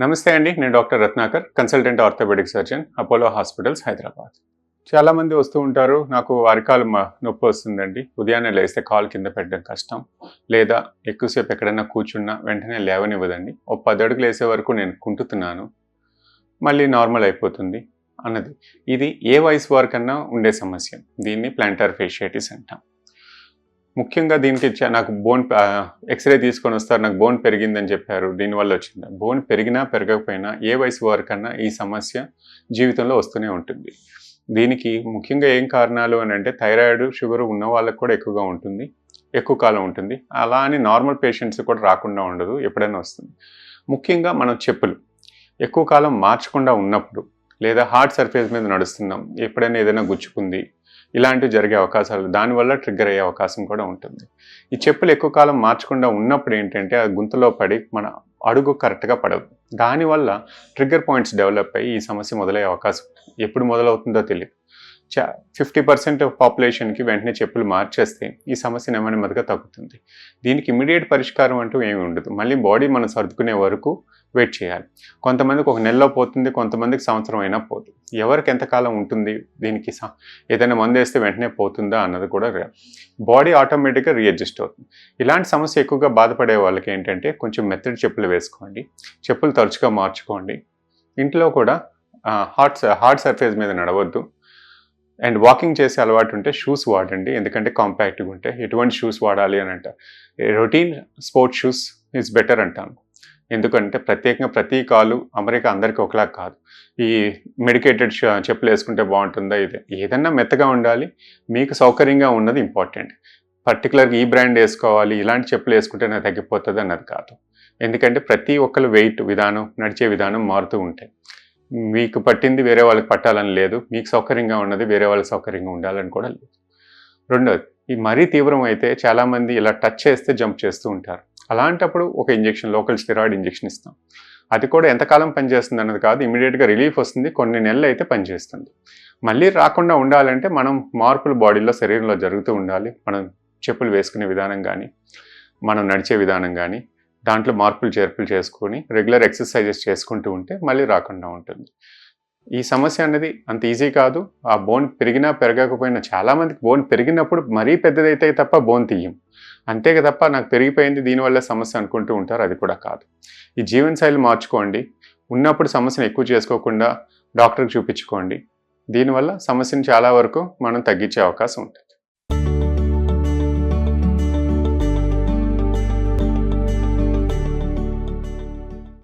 నమస్తే అండి నేను doctor Ratnakar consultant orthopaedic surgeon Apollo hospitals Hyderabad. చాలామంది వస్తూ ఉంటారు నాకు అరికాలు నొప్పి వస్తుందండి. ఉదయాన్నే లేస్తే కాలు కింద పెట్టడం కష్టం. లేదా ఎక్కువసేపు ఎక్కడైనా కూర్చున్నా వెంటనే లేవనివ్వదండి. ఓ పది అడుగులు వేసే వరకు నేను కుంటుతున్నాను. మళ్ళీ నార్మల్ అయిపోతుంది అన్నది. ఇది ఏ వయసు వారికన్నా ఉండే సమస్య. దీన్ని ప్లాంటర్ ఫేషియటిస్ అంటాం. ముఖ్యంగా దీనికి నాకు బోన్ ఎక్స్రే తీసుకొని వస్తారు నాకు బోన్ పెరిగిందని చెప్పారు. దీనివల్ల వచ్చింది. బోన్ పెరిగినా పెరగకపోయినా ఏ వయసు వారికన్నా ఈ సమస్య జీవితంలో వస్తూనే ఉంటుంది. దీనికి ముఖ్యంగా ఏం కారణాలు అని అంటే థైరాయిడ్ షుగర్ ఉన్న వాళ్ళకి కూడా ఎక్కువగా ఉంటుంది ఎక్కువ కాలం ఉంటుంది. అలా అని నార్మల్ పేషెంట్స్ కూడా రాకుండా ఉండదు ఎప్పుడైనా వస్తుంది. ముఖ్యంగా మనం చెప్పులు. ఎక్కువ కాలం మార్చకుండా ఉన్నప్పుడు లేదా హార్డ్ సర్ఫేస్ మీద నడుస్తున్నాం ఎప్పుడైనా ఏదైనా గుచ్చుకుంది ఇలాంటివి జరిగే అవకాశాలు దానివల్ల ట్రిగ్గర్ అయ్యే అవకాశం కూడా ఉంటుంది. ఈ చెప్పులు ఎక్కువ కాలం మార్చకుండా ఉన్నప్పుడు ఏంటంటే ఆ గుంతలో పడి మన అడుగు కరెక్ట్గా పడదు దానివల్ల ట్రిగ్గర్ పాయింట్స్ డెవలప్ అయ్యి ఈ సమస్య మొదలయ్యే అవకాశం ఎప్పుడు మొదలవుతుందో తెలియదు ఫిఫ్టీ పర్సెంట్ పాపులేషన్కి వెంటనే చెప్పులు మార్చేస్తే ఈ సమస్య నెమ్మదిగా తగ్గుతుంది. దీనికి ఇమీడియట్ పరిష్కారం అంటూ ఏమి ఉండదు. మళ్ళీ బాడీ మనం సర్దుకునే వరకు వెయిట్ చేయాలి. కొంతమందికి ఒక నెలలో పోతుంది కొంతమందికి సంవత్సరం అయినా పోతుంది ఎవరికి ఎంతకాలం ఉంటుంది దీనికి స- ఏదైనా మందు వేస్తే వెంటనే పోతుందా అన్నది కూడా బాడీ ఆటోమేటిక్గా రీఅడ్జస్ట్ అవుతుంది. ఇలాంటి సమస్య ఎక్కువగా బాధపడే వాళ్ళకి ఏంటంటే కొంచెం మెత్తడి చెప్పులు వేసుకోండి. చెప్పులు తరచుగా మార్చుకోండి. ఇంట్లో కూడా హార్ట్ హార్డ్ సర్ఫేస్ మీద నడవద్దు. అండ్ వాకింగ్ చేసే అలవాటు ఉంటే షూస్ వాడండి. ఎందుకంటే కాంపాక్ట్గా ఉంటే ఎటువంటి షూస్ వాడాలి అని అంట. Routine sports shoes is better అంటాను. ఎందుకంటే ప్రత్యేకంగా ప్రతి కాలు అమెరికా అందరికీ ఒకలా కాదు. ఈ మెడికేటెడ్ చెప్పులు వేసుకుంటే బాగుంటుందా? ఇది ఏదన్నా మెత్తగా ఉండాలి. మీకు సౌకర్యంగా ఉన్నది ఇంపార్టెంట్ పర్టికులర్గా ఈ బ్రాండ్ వేసుకోవాలి ఇలాంటి చెప్పులు వేసుకుంటే నాకు తగ్గిపోతుంది అన్నది కాదు. ఎందుకంటే ప్రతి ఒక్కరు వెయిట్ విధానం నడిచే విధానం మారుతూ ఉంటాయి. మీకు పట్టింది వేరే వాళ్ళకి పట్టాలని లేదు. మీకు సౌకర్యంగా ఉన్నది వేరే వాళ్ళకి సౌకర్యంగా ఉండాలని కూడా లేదు. రెండోది ఈ మరీ తీవ్రం అయితే చాలామంది ఇలా టచ్ చేస్తే జంప్ చేస్తూ ఉంటారు. అలాంటప్పుడు ఒక ఇంజెక్షన్ లోకల్ స్టెరాయిడ్ ఇంజెక్షన్ ఇస్తాం. అది కూడా ఎంతకాలం పనిచేస్తుంది అన్నది కాదు ఇమీడియట్గా రిలీఫ్ వస్తుంది కొన్ని నెలలు అయితే పనిచేస్తుంది. మళ్ళీ రాకుండా ఉండాలంటే మనం మార్పులు బాడీలో శరీరంలో జరుగుతూ ఉండాలి. మనం చెప్పులు వేసుకునే విధానం కానీ మనం నడిచే విధానం కానీ దాంట్లో మార్పులు చేర్పులు చేసుకొని రెగ్యులర్ ఎక్సర్సైజెస్ చేసుకుంటూ ఉంటే మళ్ళీ రాకుండా ఉంటుంది. ఈ సమస్య అనేది అంత ఈజీ కాదు. ఆ బోన్ పెరిగినా పెరగకపోయినా చాలామందికి బోన్ పెరిగినప్పుడు మరీ పెద్దదైతే తప్ప బోన్ తీయం. అంతే తప్ప నాకు పెరిగిపోయింది దీనివల్ల సమస్య అనుకుంటూ ఉంటారు. అది కూడా కాదు. ఈ జీవనశైలి మార్చుకోండి. ఉన్నప్పుడు సమస్యను ఎక్కువ చేసుకోకుండా డాక్టర్కి చూపించుకోండి. దీనివల్ల సమస్యను చాలా వరకు మనం తగ్గించే అవకాశం ఉంటుంది.